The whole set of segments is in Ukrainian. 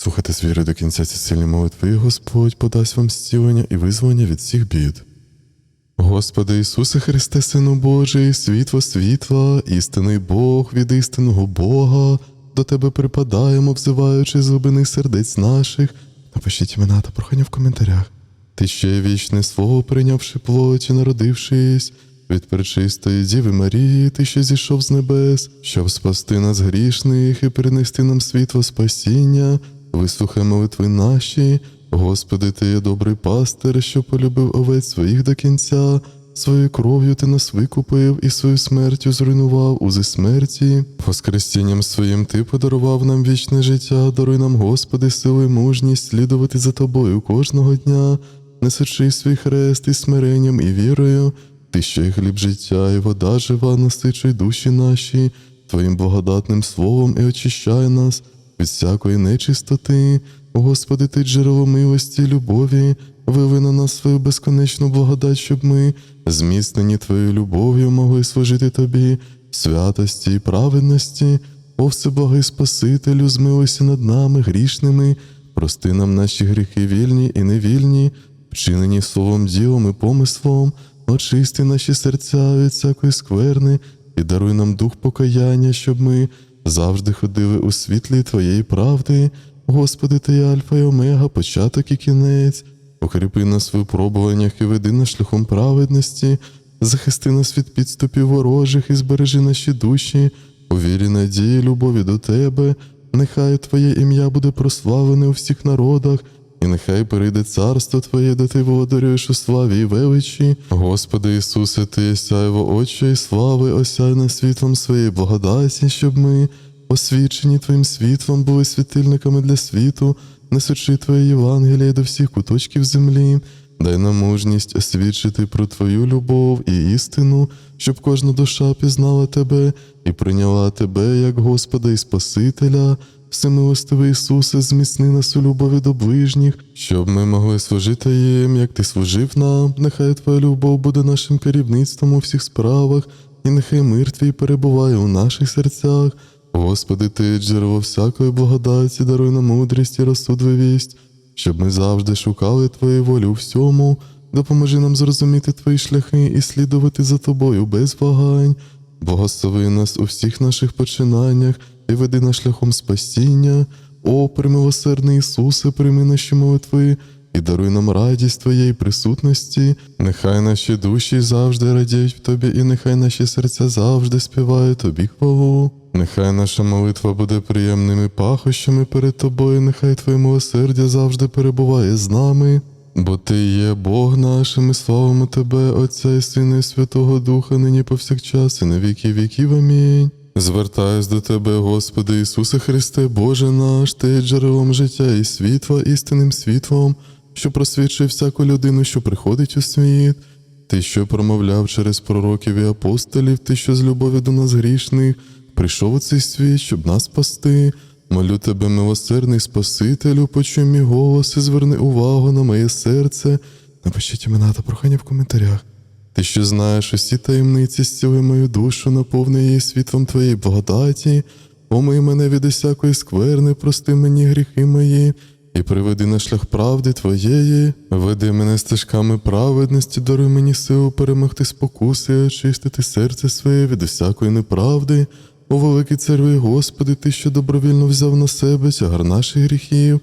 Слухайте з віри до кінця ці сильні молитви, Господь подасть вам зцілення і визволення від всіх бід. Господи Ісусе Христе, Сину Божий, світло світла, істинний Бог від істинного Бога, до Тебе припадаємо, взиваючи з глибини сердець наших. Напишіть імена та прохання в коментарях. Ти ще вічне слово, прийнявши плоті, народившись, від пречистої Діви Марії, ти ще зійшов з небес, щоб спасти нас грішних і принести нам світло спасіння, вислухай молитви наші. Господи, ти є добрий пастир, що полюбив овець своїх до кінця. Своєю кров'ю ти нас викупив і свою смертю зруйнував узи смерті. Воскресінням своїм ти подарував нам вічне життя, даруй нам, Господи, силу і мужність слідувати за тобою кожного дня, несучи свій хрест із смиренням і вірою. Ти що й хліб життя, і вода жива, насичуй душі наші, Твоїм благодатним словом і очищай нас від всякої нечистоти. Господи, ти джерело милості, любові, виви на нас свою безконечну благодать, щоб ми, зміцнені Твоєю любов'ю, могли служити Тобі, святості і праведності, о всеблагий Спасителю, змилуйся над нами, грішними, прости нам наші гріхи вільні і невільні, вчинені словом, ділом і помислом, очисти наші серця від всякої скверни і даруй нам дух покаяння, щоб ми завжди ходили у світлі Твоєї правди. Господи, Ти Альфа і Омега, початок і кінець, укріпи нас в випробуваннях і веди нас шляхом праведності, захисти нас від підступів ворожих і збережи наші душі, у вірі надії, любові до Тебе, нехай Твоє ім'я буде прославлене у всіх народах, і нехай перейде царство Твоє, де Ти володарюєш у славі і величі. Господи Ісусе, Ти сяйво очі і слави, осяй світлом своєї благодаті, щоб ми, освічені Твоїм світлом, були світильниками для світу, несучи Твоє Євангеліє до всіх куточків землі. Дай нам мужність освідчити про Твою любов і істину, щоб кожна душа пізнала Тебе і прийняла Тебе як Господа і Спасителя. Всемилостивий Ісусе, зміцни нас у любові до ближніх, щоб ми могли служити їм, як Ти служив нам. Нехай Твоя любов буде нашим керівництвом у всіх справах, і нехай мир Твій перебуває у наших серцях. Господи, Ти джерело всякої благодаті, даруй нам мудрість і розсудливість, щоб ми завжди шукали Твою волю у всьому, допоможи нам зрозуміти Твої шляхи і слідувати за Тобою без вагань. Благослови нас у всіх наших починаннях і веди нас шляхом спасіння. О, примилосердний Ісусе, прийми наші молитви і даруй нам радість Твоєї присутності. Нехай наші душі завжди радіють в Тобі, і нехай наші серця завжди співають Тобі хвалу. Нехай наша молитва буде приємними пахощами перед Тобою, нехай Твоє милосердя завжди перебуває з нами. Бо Ти є Бог наш, і ми славимо Тебе, Отця і Сина і Святого Духа, нині повсякчас і на віки віків. Амінь. Звертаюсь до Тебе, Господи Ісусе Христе, Боже наш, Ти джерелом життя і світла, істинним світлом, що просвічує всяку людину, що приходить у світ. Ти, що промовляв через пророків і апостолів, ти, що з любові до нас грішних, прийшов у цей світ, щоб нас спасти. Молю тебе, милосердний Спасителю, почуй мій голос і зверни увагу на моє серце. Напишіть імена та прохання в коментарях. Ти що знаєш усі таємниці, зціли мою душу, наповни її світлом твоєї благодаті, омий мене від усякої скверни, прости мені гріхи мої, і приведи на шлях правди твоєї, веди мене стежками праведності, даруй мені силу перемогти спокуси, і очистити серце своє від усякої неправди. О великий царю Господи, Ти, що добровільно взяв на себе тягар наших гріхів,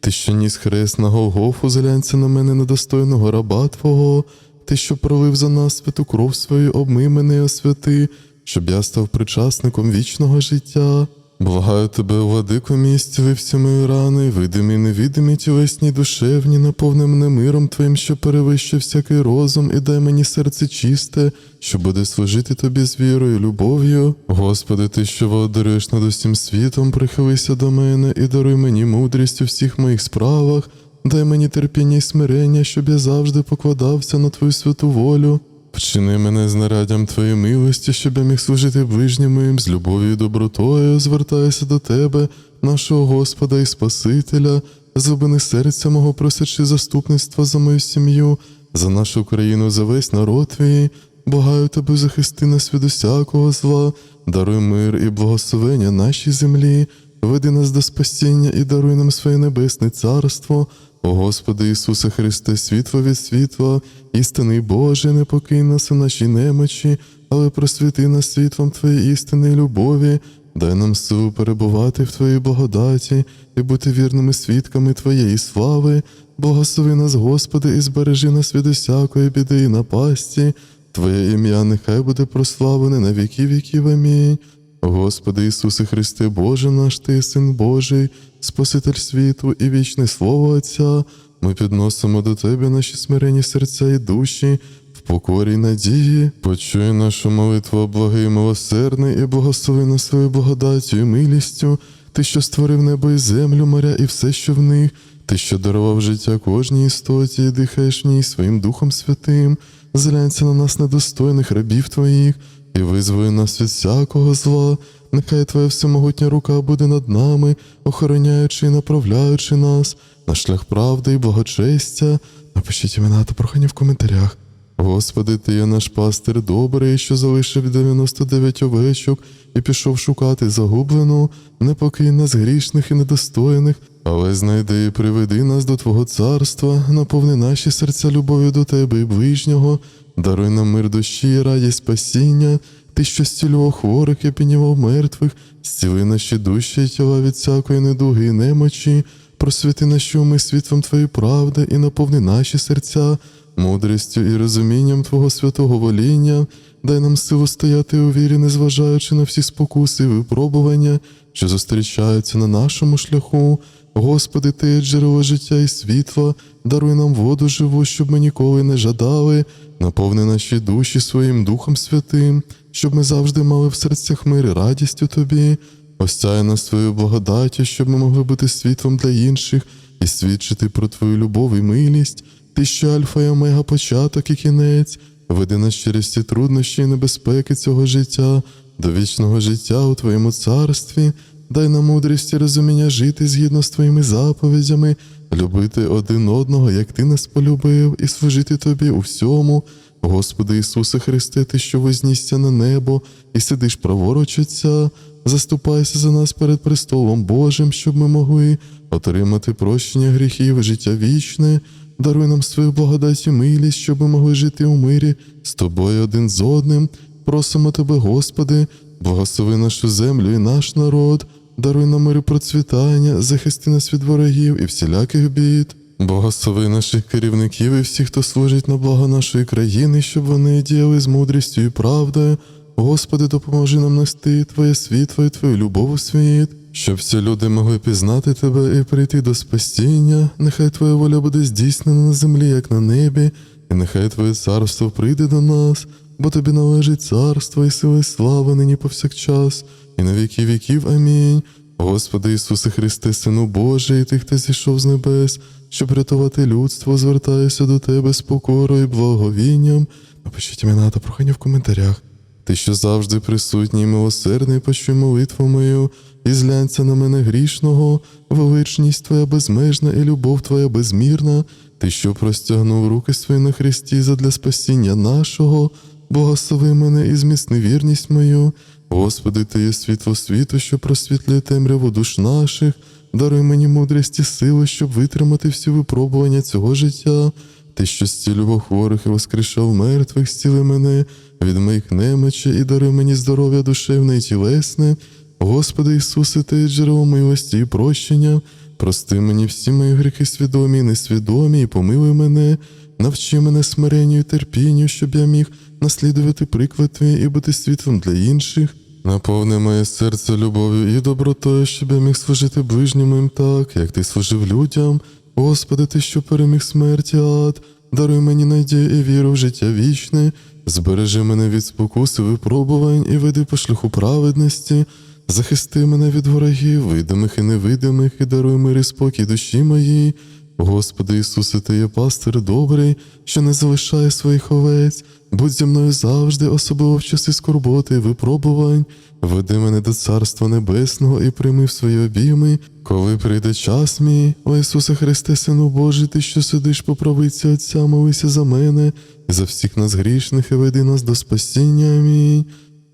Ти, що ніс хрест на Голгофу, зглянься на мене недостойного раба Твого, Ти, що пролив за нас святу кров свою, обмий мене освяти, щоб я став причасником вічного життя. Благаю тебе, владико місць, ви всі мої рани, видимі, й невидимі, тілесні, душевні, наповни мене миром Твоїм, що перевищує всякий розум, і дай мені серце чисте, що буде служити тобі з вірою, любов'ю. Господи, ти, що володарюєш над усім світом, прихилися до мене і даруй мені мудрість у всіх моїх справах, дай мені терпіння й смирення, щоб я завжди покладався на Твою святу волю. Вчини мене знаряддям Твоєї милості, щоб я міг служити ближнім моїм з любов'ю і добротою, звертаюся до Тебе, нашого Господа і Спасителя, зубини серця мого, просячи заступництва за мою сім'ю, за нашу країну, за весь народ твій. Благаю тебе, захисти нас від усякого зла, даруй мир і благословення нашій землі. веди нас до спасіння і даруй нам своє небесне царство. О Господи Ісусе Христе, світло від світла, істинний Боже, не покинь нас у нашій немочі, але просвіти нас світлом Твоєї істини і любові, дай нам силу перебувати в Твоїй благодаті і бути вірними свідками Твоєї слави. Благослови нас, Господи, і збережи нас від усякої біди і напасті. Твоє ім'я нехай буде прославлене на віки віків. Амінь. Господи Ісусе Христе, Боже наш Ти, Син Божий, Спаситель світу і вічне Слово Отця, ми підносимо до Тебе наші смирені серця і душі, в покорі й надії, почуй нашу молитву, благий, милосердний, і благослови нас своєю благодаттю і милістю, Ти, що створив небо і землю, моря і все, що в них, Ти, що дарував життя кожній істоті, і дихаєш в ній своїм Духом Святим, зглянься на нас недостойних рабів Твоїх, і визволи нас від всякого зла. Нехай Твоя всемогутня рука буде над нами, охороняючи і направляючи нас на шлях правди і благочестя. Напишіть імена та прохання в коментарях. Господи, Ти є наш пастир добрий, що залишив 99 овечок і пішов шукати загублену, не покинь нас грішних і недостойних, але знайди і приведи нас до Твого царства, наповни наші серця любов'ю до Тебе і ближнього, даруй нам мир душі і радість спасіння, Ти, що зцілював хворих і піднімав мертвих, зціли наші душі і тіла від всякої недуги і немочі, просвіти наші уми світлом Твоєї правди і наповни наші серця мудрістю і розумінням Твого святого воління, дай нам силу стояти у вірі, незважаючи на всі спокуси і випробування, що зустрічаються на нашому шляху. Господи, Ти джерело життя і світла, даруй нам воду живу, щоб ми ніколи не жадали, наповни наші душі своїм Духом Святим, щоб ми завжди мали в серцях мир і радість у Тобі. Осяй нас свою благодаті, щоб ми могли бути світлом для інших і свідчити про Твою любов і милість. Ти що альфа і омега, початок і кінець, веди нас через ці труднощі і небезпеки цього життя, до вічного життя у Твоєму царстві, дай нам мудрість і розуміння жити згідно з Твоїми заповідями, любити один одного, як Ти нас полюбив, і служити Тобі у всьому. Господи Ісусе Христе, Ти, що вознісся на небо і сидиш праворуч Отця, заступайся за нас перед престолом Божим, щоб ми могли отримати прощення гріхів, життя вічне. Даруй нам свою благодать і милість, щоб ми могли жити у мирі з тобою один з одним. Просимо тебе, Господи, благослови нашу землю і наш народ, даруй нам мир і процвітання, захисти нас від ворогів і всіляких бід. Благослови наших керівників і всіх, хто служить на благо нашої країни, щоб вони діяли з мудрістю і правдою. Господи, допоможи нам нести Твоє світло і Твою любов у світ, щоб всі люди могли пізнати Тебе і прийти до спасіння. Нехай Твоя воля буде здійснена на землі, як на небі, і нехай Твоє царство прийде до нас, бо Тобі належить царство і сили, і слава нині повсякчас, і на віки віків. Амінь. Господи Ісусе Христе, Сину Божий, Ти, хто зійшов з небес, щоб рятувати людство, звертаюся до Тебе з покорою і благовінням. Напишіть імена та прохання в коментарях. Ти, що завжди присутній, милосердний, почуй молитву мою, і зглянься на мене грішного, величність Твоя безмежна і любов Твоя безмірна, Ти, що простягнув руки свої на Христі задля спасіння нашого, благослови мене і зміцни вірність мою. Господи, Ти є світло світу, що просвітлює темряву душ наших, даруй мені мудрість і сили, щоб витримати всі випробування цього життя. Ти, що зцілював хворих і воскрешав мертвих, зціли мене від моїх немочі і даруй мені здоров'я душевне і тілесне. Господи Ісусе, Ти є джерело милості і прощення. Прости мені всі мої гріхи свідомі і несвідомі, і помилуй мене, навчи мене смиренню і терпінню, щоб я міг наслідувати приклад Твій і бути світлом для інших. Наповни моє серце любов'ю і добротою, щоб я міг служити ближнім так, як ти служив людям. Господи, ти, що переміг смерть і ад, даруй мені надію і віру в життя вічне, збережи мене від спокуси випробувань і веди по шляху праведності, захисти мене від ворогів, видимих і невидимих, і даруй мир і спокій душі моїй. Господи Ісусе, Ти є пастир добрий, що не залишає своїх овець, будь зі мною завжди, особливо в часи скорботи і випробувань. Веди мене до Царства Небесного і прийми в свої обійми, коли прийде час мій, о Ісусе Христе, Сину Божий, Ти, що сидиш по правиці Отця, молися за мене і за всіх нас грішних, і веди нас до спасіння. Амінь.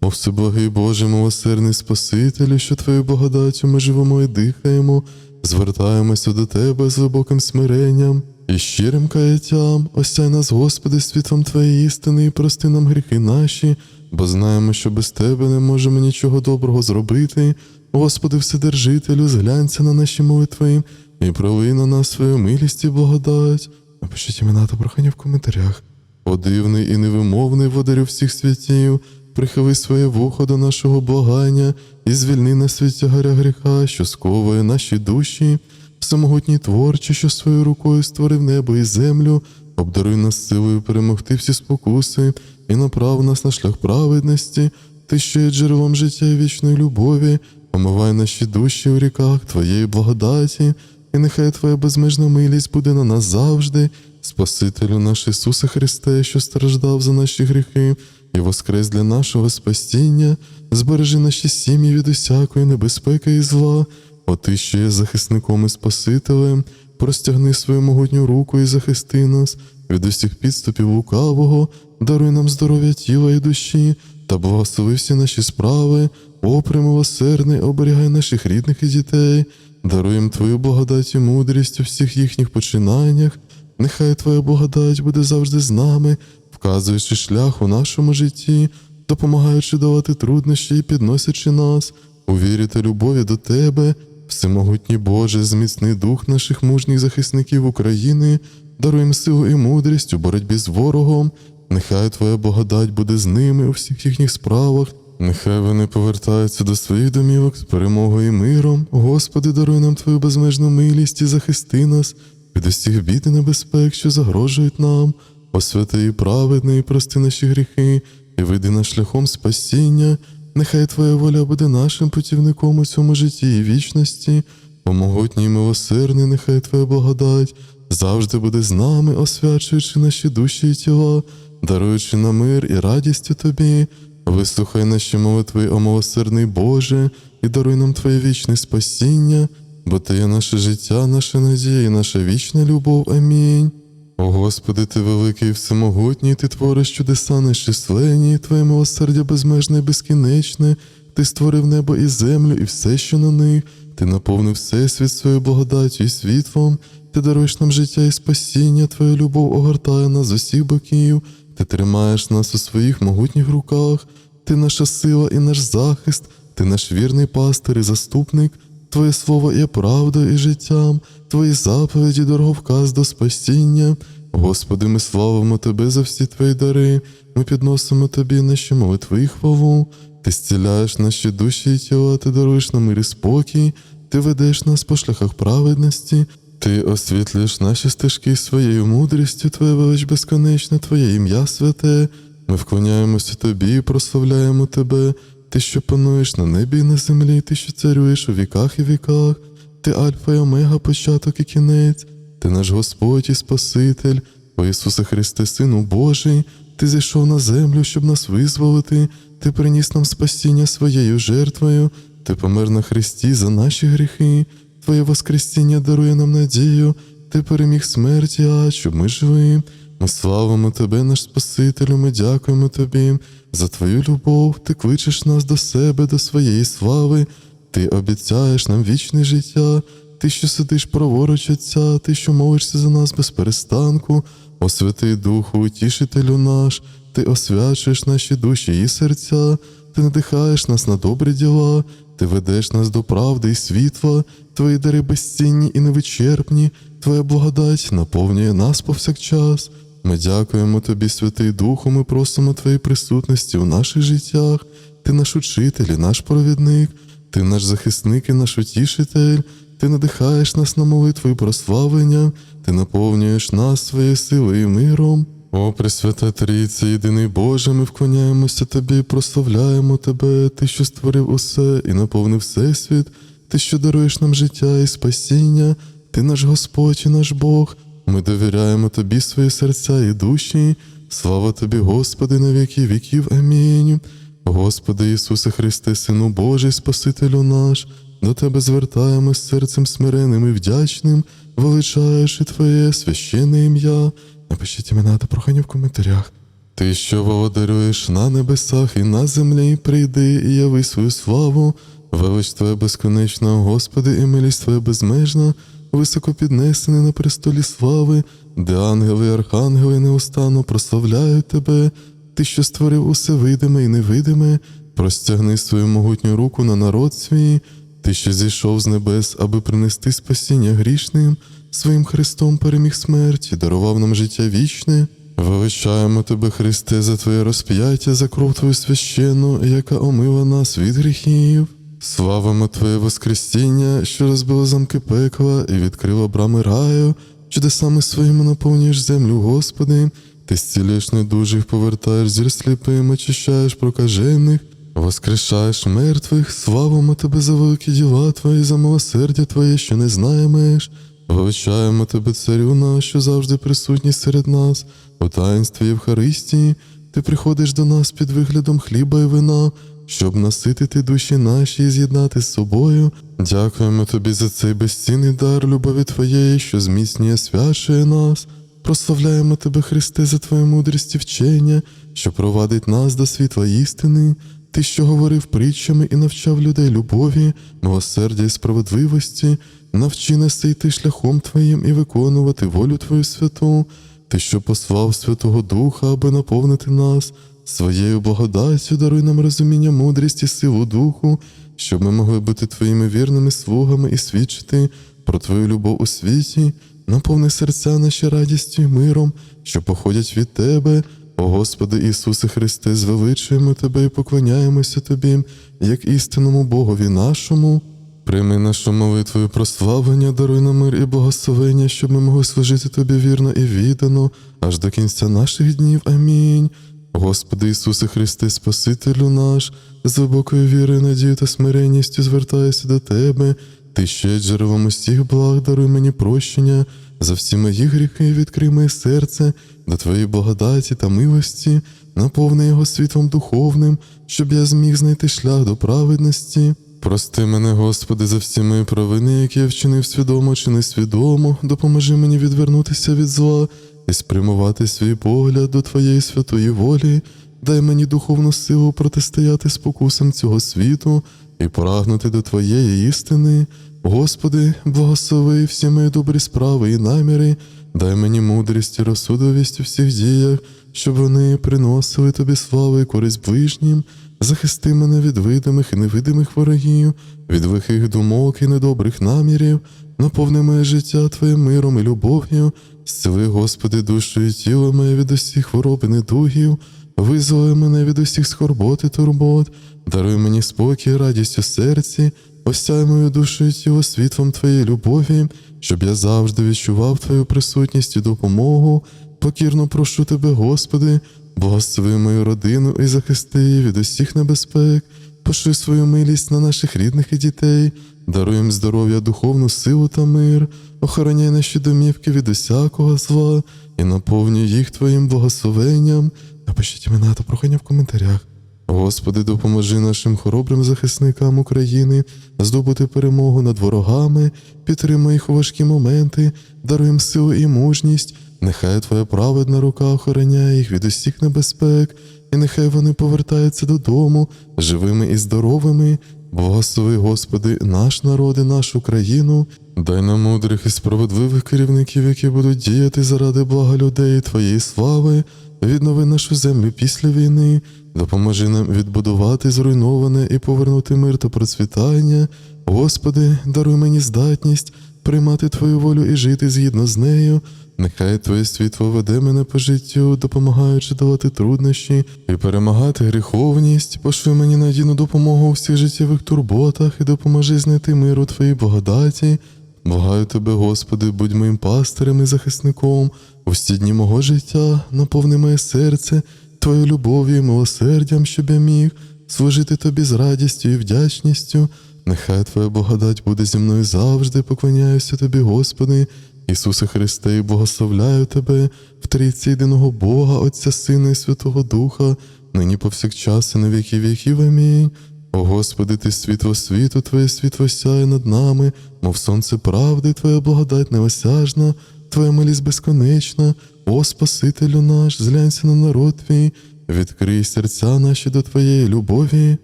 О всеблагий Боже, милосердний Спасителю, що Твоєю благодаттю ми живемо і дихаємо, звертаємося до Тебе з глибоким смиренням і щирим каяттям. Осяй нас, Господи, світлом Твоєї істини і прости нам гріхи наші, бо знаємо, що без Тебе не можемо нічого доброго зробити. Господи, Вседержителю, зглянься на наші молитви і пролий на нас свою милість і благодать. Напишіть імена та прохання в коментарях. О дивний і невимовний водарю всіх святів, прихили своє вухо до нашого благання і звільни нас від тягаря гріха, що сковує наші душі, всемогутній творче, що своєю рукою створив небо і землю, обдаруй нас силою перемогти всі спокуси і направ нас на шлях праведності, ти що є джерелом життя і вічної любові, омивай наші душі у ріках Твоєї благодаті, і нехай Твоя безмежна милість буде на нас завжди. Спасителю наш Ісусе Христе, що страждав за наші гріхи і воскрес для нашого спасіння, збережи наші сім'ї від усякої небезпеки і зла, о ти, що є захисником і Спасителем, простягни свою могутню руку і захисти нас від усіх підступів лукавого, даруй нам здоров'я тіла і душі, та благослови всі наші справи, о примилосердний, оберігай наших рідних і дітей, даруй їм Твою благодать і мудрість у всіх їхніх починаннях. Нехай Твоя благодать буде завжди з нами, вказуючи шлях у нашому житті, допомагаючи давати труднощі і підносячи нас у вірі та любові до Тебе, всемогутній Боже, зміцни дух наших мужніх захисників України, даруй їм силу і мудрість у боротьбі з ворогом. Нехай Твоя благодать буде з ними у всіх їхніх справах. Нехай вони повертаються до своїх домівок з перемогою і миром. Господи, даруй нам Твою безмежну милість і захисти нас від усіх бід і небезпек, що загрожують нам, о святий і праведний, прости наші гріхи, і веди нас шляхом спасіння. Нехай Твоя воля буде нашим путівником у цьому житті і вічності. О могутній і милосердний, нехай Твоя благодать завжди буде з нами, освячуючи наші душі і тіла, даруючи нам мир і радість у Тобі. Вислухай наші молитви, о милосердний Боже, і даруй нам Твоє вічне спасіння, бо Ти є наше життя, наша надія і наша вічна любов. Амінь. О Господи, Ти великий і всемогутній, Ти твориш чудеса нещисленні, Твоє милосердя безмежне і безкінечне, Ти створив небо і землю, і все, що на них, Ти наповнив всесвіт своєю благодаттю і світлом, Ти даруєш нам життя і спасіння, Твоя любов огортає нас з усіх боків, Ти тримаєш нас у своїх могутніх руках, Ти наша сила і наш захист, Ти наш вірний пастир і заступник. Твоє слово є правдою і життям, Твої заповіді дороговказ до спасіння. Господи, ми славимо Тебе за всі Твої дари, ми підносимо Тобі наші молитви і хвалу. Ти зціляєш наші душі і тіла, ти даруєш нам мир і спокій, ти ведеш нас по шляхах праведності, ти освітлюєш наші стежки своєю мудрістю, Твоя велич безконечна, Твоє ім'я святе. Ми вклоняємося Тобі і прославляємо Тебе. Ти, що пануєш на небі і на землі, ти, що царюєш у віках і віках, ти Альфа і Омега, початок і кінець, ти наш Господь і Спаситель, о Ісусе Христе, Сину Божий, Ти зійшов на землю, щоб нас визволити, Ти приніс нам спасіння своєю жертвою, Ти помер на Христі за наші гріхи, Твоє Воскресіння дарує нам надію, Ти переміг смерті, а щоб ми живі. Ми славимо Тебе, наш Спасителю, ми дякуємо Тобі. За Твою любов, Ти кличеш нас до себе, до своєї слави, Ти обіцяєш нам вічне життя, Ти, що сидиш праворуч Отця, Ти, що молишся за нас без перестанку, о Святий Духу, утішителю наш, Ти освячуєш наші душі і серця, Ти надихаєш нас на добрі діла, Ти ведеш нас до правди і світла, Твої дари безцінні і невичерпні, Твоя благодать наповнює нас повсякчас. Ми дякуємо Тобі, Святий Духу, ми просимо Твоєї присутності у наших життях. Ти наш учитель і наш провідник, Ти наш захисник і наш утішитель, Ти надихаєш нас на молитву і прославлення, Ти наповнюєш нас своєю силою і миром. О, Пресвята Трійця, єдиний Боже, ми вклоняємося Тобі, прославляємо Тебе, Ти, що створив усе і наповнив всесвіт, Ти, що даруєш нам життя і спасіння, Ти наш Господь і наш Бог. Ми довіряємо Тобі свої серця і душі. Слава Тобі, Господи, на віки віків. Амінь. Господи Ісусе Христе, Сину Божий, Спасителю наш, до Тебе звертаємось серцем смиренним і вдячним, величаючи Твоє священне ім'я. Напишіть імена та прохання в коментарях. Ти, що володарюєш на небесах і на землі, прийди і яви свою славу, велич Твоя безконечна, Господи, і милість Твоя безмежна, високо піднесений на престолі слави, де ангели і архангели неустанно прославляють Тебе, Ти, що створив усе видиме і невидиме, простягни свою могутню руку на народ свій, Ти, що зійшов з небес, аби принести спасіння грішним, своїм Христом переміг смерть і дарував нам життя вічне. Величаємо Тебе, Христе, за Твоє розп'яття, за кров Твою священну, яка омила нас від гріхів. Славимо Твоє Воскресіння, що розбило замки пекла і відкрило брами раю, чудесами своїми наповнюєш землю, Господи, Ти зцілюєш недужих, повертаєш зір сліпим, очищаєш прокажених, воскрешаєш мертвих, славимо Тебе за великі діла Твої, за милосердя Твоє, що не знає меж. Величаємо Тебе, Царю наш, що завжди присутній серед нас, у таїнстві Євхаристії, Ти приходиш до нас під виглядом хліба і вина, щоб наситити душі наші і з'єднати з собою. Дякуємо Тобі за цей безцінний дар любові Твоєї, що зміцнює свячує нас. Прославляємо Тебе, Христе, за Твою мудрість і вчення, що провадить нас до світла істини. Ти, що говорив притчами і навчав людей любові, милосердя і справедливості, навчи нас йти шляхом Твоїм і виконувати волю Твою святу, Ти, що послав Святого Духа, аби наповнити нас своєю благодаттю, даруй нам розуміння, мудрість і силу Духу, щоб ми могли бути Твоїми вірними слугами і свідчити про Твою любов у світі, наповни серця наші радістю і миром, що походять від Тебе. О Господи Ісусе Христе, звеличуємо Тебе і поклоняємося Тобі, як істинному Богові нашому. Прийми нашу молитву і прославлення, даруй нам мир і благословення, щоб ми могли служити Тобі вірно і віддано, аж до кінця наших днів. Амінь. Господи Ісусе Христе, Спасителю наш, з глибокою вірою, надією та смиренністю звертаюся до Тебе. Ти ще джерелом усіх благ, даруй мені прощення за всі мої гріхи, відкрий моє серце до Твоєї благодаті та милості, наповни його світлом духовним, щоб я зміг знайти шлях до праведності. Прости мене, Господи, за всі мої провини, які я вчинив свідомо чи несвідомо, допоможи мені відвернутися від зла і спрямувати свій погляд до Твоєї святої волі, дай мені духовну силу протистояти спокусам цього світу і прагнути до Твоєї істини. Господи, благослови всі мої добрі справи і наміри, дай мені мудрість і розсудовість у всіх діях, щоб вони приносили тобі славу і користь ближнім. Захисти мене від видимих і невидимих ворогів, від лихих думок і недобрих намірів, наповни моє життя Твоїм миром і любов'ю, зціли, Господи, душу і тіло моє від усіх хвороб і недугів, визволи мене від усіх скорбот і турбот, даруй мені спокій, радість у серці, осяй мою душу і тіло світлом Твоєї любові, щоб я завжди відчував Твою присутність і допомогу. Покірно прошу Тебе, Господи, благослови мою родину і захисти її від усіх небезпек, пошли свою милість на наших рідних і дітей, даруй здоров'я, духовну силу та мир, охороняй наші домівки від усякого зла і наповнюй їх Твоїм благословенням. Напишіть імена та прохання в коментарях. Господи, допоможи нашим хоробрим захисникам України здобути перемогу над ворогами, підтримай їх у важкі моменти, даруй силу і мужність. Нехай Твоя праведна рука охороняє їх від усіх небезпек, і нехай вони повертаються додому живими і здоровими. Благослови, Господи, наш народ і нашу країну, дай нам мудрих і справедливих керівників, які будуть діяти заради блага людей Твоєї слави. Віднови нашу землю після війни, допоможи нам відбудувати зруйноване і повернути мир та процвітання. Господи, даруй мені здатність приймати Твою волю і жити згідно з нею. Нехай Твоє світло веде мене по життю, допомагаючи давати труднощі і перемагати гріховність, пошли мені надійну допомогу у всіх життєвих турботах і допоможи знайти мир у Твоїй благодаті. Благаю тебе, Господи, будь моїм пастирем і захисником. У всі дні мого життя наповни моє серце Твоєю любов'ю і милосердям, щоб я міг служити тобі з радістю і вдячністю. Нехай Твоя благодать буде зі мною завжди, поклоняюся тобі, Господи. Ісусе Христе, і благословляю Тебе в трійці єдиного Бога, Отця Сина і Святого Духа, нині повсякчас і на віки віків. Амінь. О Господи, Ти світло світу, Твоє світло сяє над нами, мов сонце правди, Твоя благодать неосяжна. Твоя милість безконечна, о Спасителю наш, зглянься на народ твій, відкрий серця наші до Твоєї любові.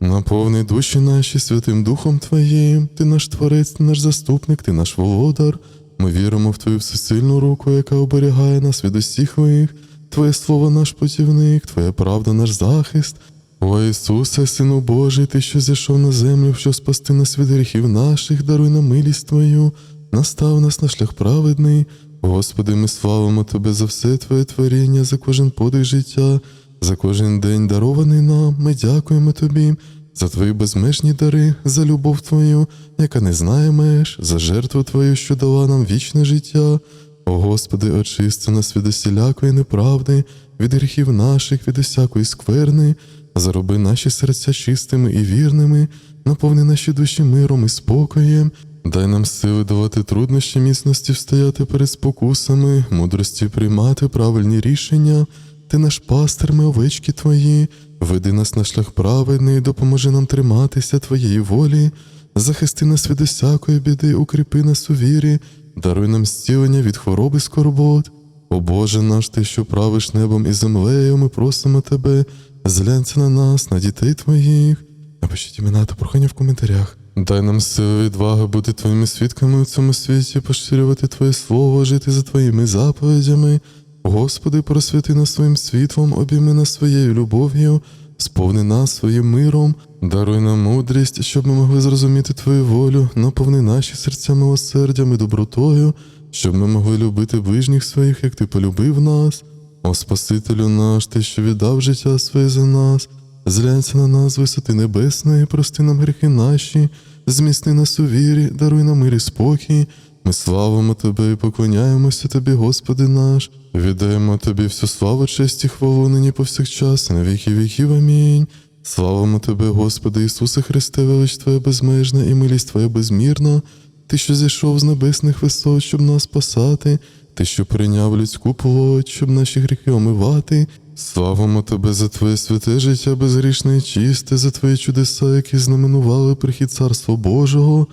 Наповни душі наші святим Духом Твоїм, Ти наш Творець, ти наш заступник, Ти наш володар. Ми віримо в Твою всесильну руку, яка оберігає нас від усіх лих. Твоє слово наш путівник, Твоя правда наш захист. О Ісусе, Сину Божий, Ти, що зійшов на землю, що спасти нас від гріхів наших, даруй нам милість Твою, настав нас на шлях праведний. Господи, ми славимо Тебе за все Твоє творіння, за кожен подих життя, за кожен день дарований нам. Ми дякуємо Тобі за Твої безмежні дари, за любов Твою, яка не знає меж, за жертву Твою, що дала нам вічне життя. О Господи, очисти нас від усілякої неправди, від гріхів наших, від усякої скверни, зароби наші серця чистими і вірними, наповни наші душі миром і спокоєм, дай нам сили давати труднощі міцності встояти перед спокусами, мудрості приймати правильні рішення. Ти наш пастир, ми овечки Твої, веди нас на шлях праведний, допоможи нам триматися Твоєї волі, захисти нас від усякої біди, укріпи нас у вірі, даруй нам зцілення від хвороби скорбот. О Боже наш, Ти, що правиш небом і землею, ми просимо Тебе, зглянься на нас, на дітей Твоїх. Напишіть імена та прохання в коментарях. Дай нам сили відваги бути Твоїми свідками у цьому світі, поширювати Твоє Слово, жити за Твоїми заповідями. Господи, просвіти нас своїм світлом, обійми нас своєю любов'ю, сповни нас своїм миром, даруй нам мудрість, щоб ми могли зрозуміти Твою волю, наповни наші серця милосердям і добротою, щоб ми могли любити ближніх своїх, як Ти полюбив нас. О Спасителю наш, Ти, що віддав життя своє за нас, зглянься на нас висоти небесної, прости нам гріхи наші, зміцни нас у вірі, даруй нам мир і спокій. Ми славимо Тебе і поклоняємося Тобі, Господи наш, віддаємо Тобі всю славу, честь і хвалу нині повсякчас, на віки віків. Амінь. Славимо Тебе, Господи Ісусе Христе, велич Твоя безмежна і милість Твоя безмірна. Ти, що зійшов з небесних висот, щоб нас спасати, Ти, що прийняв людську плоть, щоб наші гріхи омивати. Славимо Тебе за Твоє святе життя безгрішне і чисте, за Твої чудеса, які знаменували прихід Царства Божого.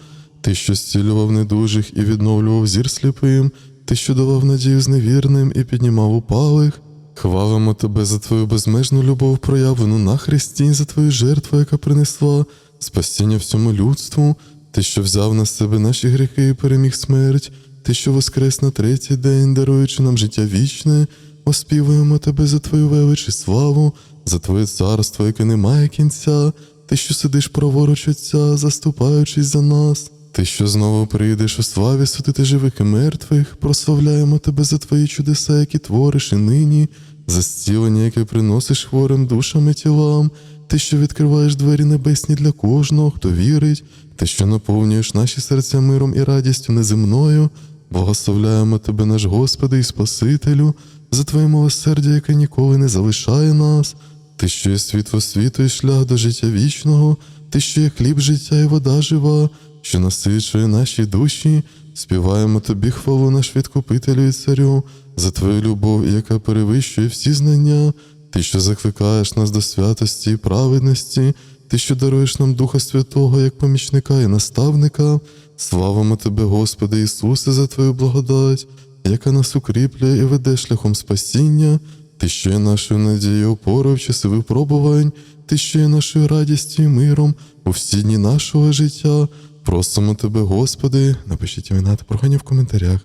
Ти, що зцілював недужих і відновлював зір сліпим, ти, що давав надію зневірним і піднімав упалих. Хвалимо тебе за твою безмежну любов, проявлену на Христі, за твою жертву, яка принесла спасіння всьому людству. Ти, що взяв на себе наші гріхи і переміг смерть, ти, що воскрес на третій день, даруючи нам життя вічне, оспівуємо тебе за твою велич і славу, за твоє царство, яке не має кінця. Ти, що сидиш праворуч Отця, заступаючись за нас. Ти, що знову прийдеш у славі судити живих і мертвих, прославляємо тебе за твої чудеса, які твориш і нині, за зцілення, яке приносиш хворим душам і тілам, ти, що відкриваєш двері небесні для кожного, хто вірить, ти, що наповнюєш наші серця миром і радістю неземною, благословляємо тебе, наш Господи і Спасителю, за твоє милосердя, яке ніколи не залишає нас. Ти, що є світло світу і шлях до життя вічного, ти, що є хліб життя і вода жива, що насичує наші душі, співаємо тобі хвалу наш відкупителю і царю, за твою любов, яка перевищує всі знання, ти, що закликаєш нас до святості і праведності, ти, що даруєш нам Духа Святого як помічника і наставника, славимо тебе, Господи Ісусе, за Твою благодать, яка нас укріплює і веде шляхом спасіння. Ти, що є нашою надією опорою в часи випробувань, ти, що є нашою радістю і миром у всі дні нашого життя. Просимо тебе, Господи, напишіть імена та прохання в коментарях.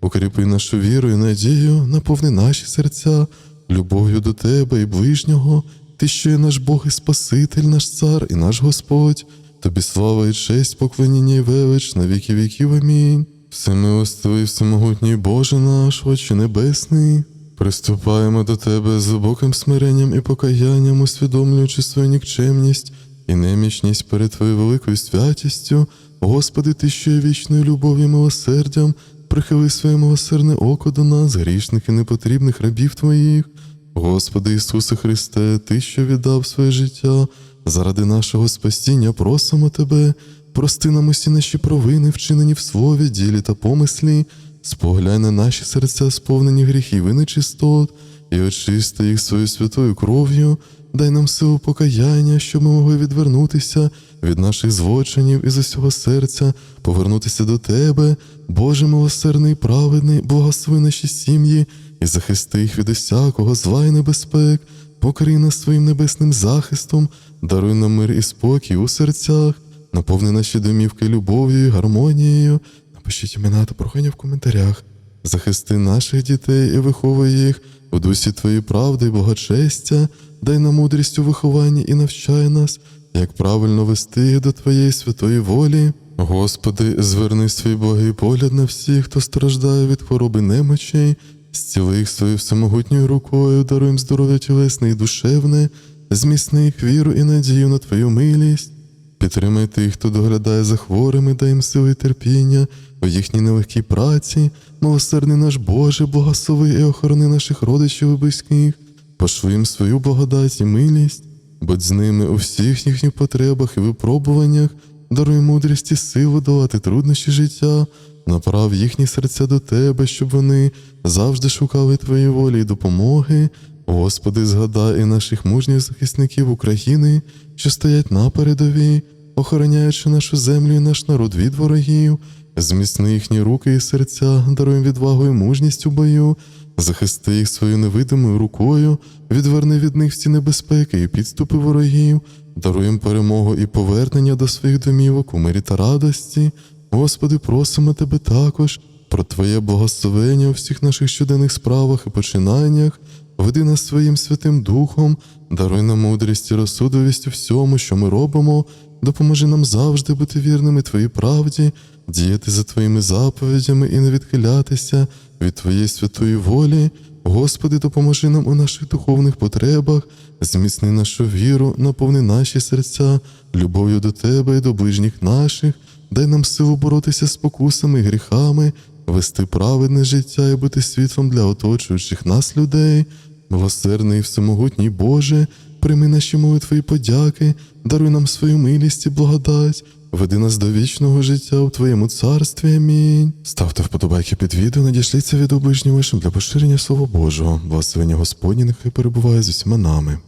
Укріпи нашу віру і надію, наповни наші серця, любов'ю до Тебе і ближнього, Ти, що є наш Бог і Спаситель, наш цар і наш Господь. Тобі слава і честь, поклоніння і велич на віки віків. Амінь. Всемилостивий, всемогутній Боже наш, Отче Небесний. Приступаємо до Тебе з глибоким смиренням і покаянням, усвідомлюючи свою нікчемність і немічність перед Твоєю великою святістю. Господи, Ти, що є вічною любов'ю і милосердям, прихили своє милосердне око до нас, грішних і непотрібних рабів Твоїх. Господи Ісусе Христе, Ти, що віддав своє життя, заради нашого спасіння просимо Тебе, прости нам усі наші провини, вчинені в слові, ділі та помислі, споглянь на наші серця, сповнені гріхів і нечистот, і очисти їх своєю святою кров'ю, дай нам силу покаяння, щоб ми могли відвернутися від наших злочинів і з усього серця, повернутися до Тебе, Боже милосердний, праведний, благослови наші сім'ї і захисти їх від усякого зла і небезпек, покрий нас своїм небесним захистом, даруй нам мир і спокій у серцях, наповни наші домівки любов'ю і гармонією. Напишіть імена та прохання в коментарях. Захисти наших дітей і виховуй їх у дусі Твоєї правди і благочестя, дай нам мудрість у вихованні і навчай нас, як правильно вести до Твоєї святої волі. Господи, зверни свій Богий погляд на всіх, хто страждає від хвороби немочей, зціли їх своєю всемогутньою рукою, даруй здоров'я тілесне і душевне, зміцни їх віру і надію на Твою милість. Підтримай тих, хто доглядає за хворими, дай їм сили і терпіння у їхній нелегкій праці, милосердний наш Боже, благослови і охорони наших родичів і близьких, пошли їм свою благодать і милість, будь з ними у всіх їхніх потребах і випробуваннях, даруй мудрість і силу долати труднощі життя, направ їхні серця до Тебе, щоб вони завжди шукали Твої волі і допомоги. Господи, згадай і наших мужніх захисників України, що стоять на передовій, охороняючи нашу землю і наш народ від ворогів, зміцни їхні руки і серця, даруй відвагу і мужність у бою, захисти їх своєю невидимою рукою, відверни від них всі небезпеки і підступи ворогів, даруй їм перемогу і повернення до своїх домівок у мирі та радості. Господи, просимо Тебе також про Твоє благословення у всіх наших щоденних справах і починаннях, веди нас своїм Святим Духом, даруй нам мудрість і розсудовість у всьому, що ми робимо, допоможи нам завжди бути вірними Твоїй правді, діяти за Твоїми заповідями і не відхилятися від Твоєї святої волі. Господи, допоможи нам у наших духовних потребах, зміцни нашу віру, наповни наші серця, любов'ю до Тебе і до ближніх наших, дай нам силу боротися з спокусами і гріхами, вести праведне життя і бути світлом для оточуючих нас людей. Милосердний і всемогутній Боже, прийми наші молитви і подяки, даруй нам свою милість і благодать, веди нас до вічного життя у Твоєму царстві. Амінь. Ставте вподобайки під відео, надішліться від оближнім вашим для поширення Слова Божого. Благословення Господні нехай перебуває з усіма нами.